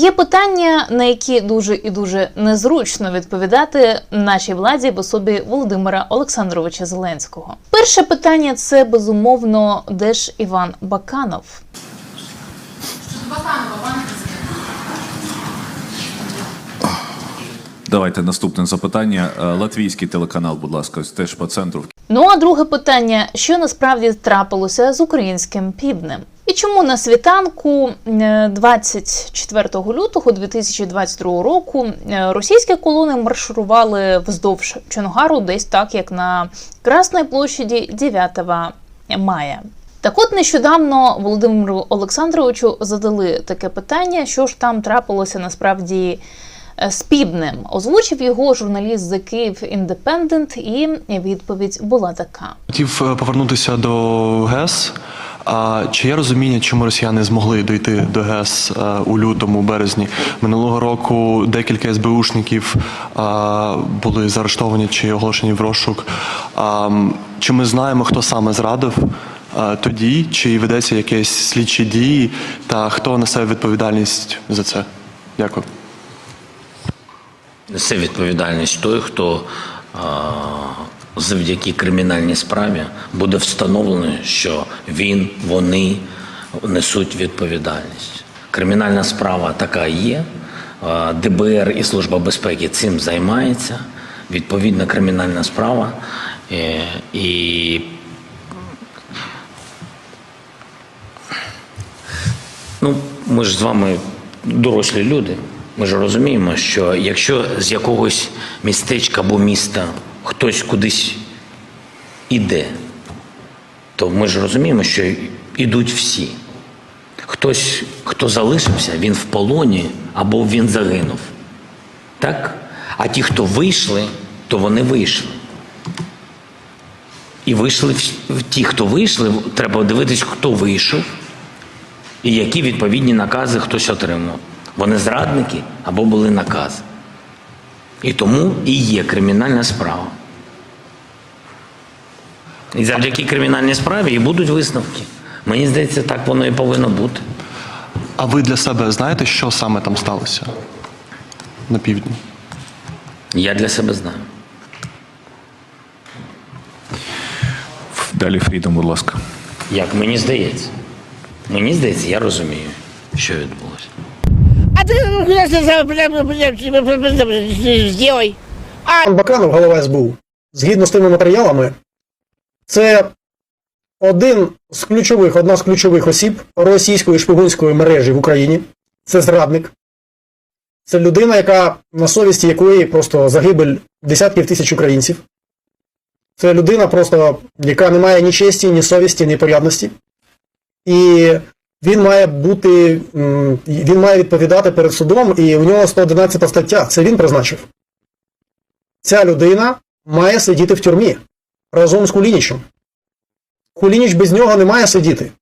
Є питання, на які дуже і дуже незручно відповідати нашій владі в особі Володимира Олександровича Зеленського. Перше питання це безумовно, де ж Іван Баканов? Давайте наступне запитання. Е, Латвійський телеканал, будь ласка, теж по центру. Ну а друге питання: що насправді трапилося з українським півднем? І чому на світанку е, 24 лютого 2022 року е, російські колони марширували вздовж Чонгару десь так, як на Красній площаді 9 мая? Так от нещодавно Володимиру Олександровичу задали таке питання, що ж там трапилося насправді е, з півднем. Озвучив його журналіст The Kyiv Independent, і відповідь була така. Хотів е, повернутися до ГЕС. А чи є розуміння, чому росіяни змогли дойти до ГЕС е, у лютому, березні минулого року? Декілька СБУшників е, були заарештовані чи оголошені в розшук. Чи ми знаємо, хто саме зрадив е, тоді? Чи ведеться якісь слідчі дії? Та хто несе відповідальність за це? Дякую. Несе відповідальність той, хто завдяки кримінальній справі буде встановлено, що він, вони несуть відповідальність. Кримінальна справа така є. ДБР і Служба безпеки цим займається. Відповідна кримінальна справа. Е, І Ну, ми ж з вами дорослі люди. Ми ж розуміємо, що якщо з якогось містечка або міста хтось кудись іде, то ми ж розуміємо, що йдуть всі. Хтось, хто залишився, він в полоні або він загинув. Так? А ті, хто вийшли, то вони вийшли. І вийшли ті, хто вийшли, треба дивитись, хто вийшов і які відповідні накази хтось отримав. Вони зрадники або були накази. І тому і є кримінальна справа. І завдяки кримінальній справі і будуть висновки. Мені здається, так воно і повинно бути. А ви для себе знаєте, що саме там сталося на півдні? Я для себе знаю. Далі Фрідом, будь ласка. Як мені здається. Мені здається, я розумію, що відбулося. А ты ну, сделай? Пан Баканов, голова СБУ, згідно з тими матеріалами, це один з ключових, одна з ключових осіб російської шпигунської мережі в Україні. Це зрадник. Це людина, яка на совісті якої просто загибель десятків тисяч українців. Це людина, просто, яка не має ні честі, ні совісті, ні порядності. І він має бути, він має відповідати перед судом, і у нього 111 стаття. Це він призначив ця людина має сидіти в тюрмі разом з Кулінічем. Кулініч без нього не має сидіти.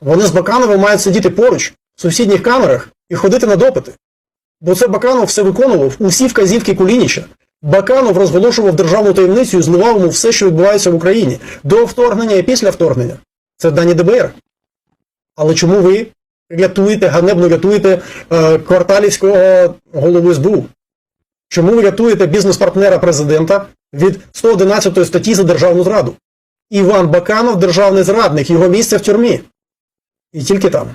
Вони з Бакановим мають сидіти поруч в сусідніх камерах і ходити на допити. Бо це Баканов все виконував усі вказівки Кулініча. Баканов розголошував державну таємницю і зливав йому все, що відбувається в Україні до вторгнення і після вторгнення. Це дані ДБР. Але чому ви рятуєте, ганебно рятуєте е, кварталівського голову СБУ? Чому ви рятуєте бізнес-партнера президента від 111 статті за державну зраду? Іван Баканов державний зрадник, його місце в тюрмі. І тільки там.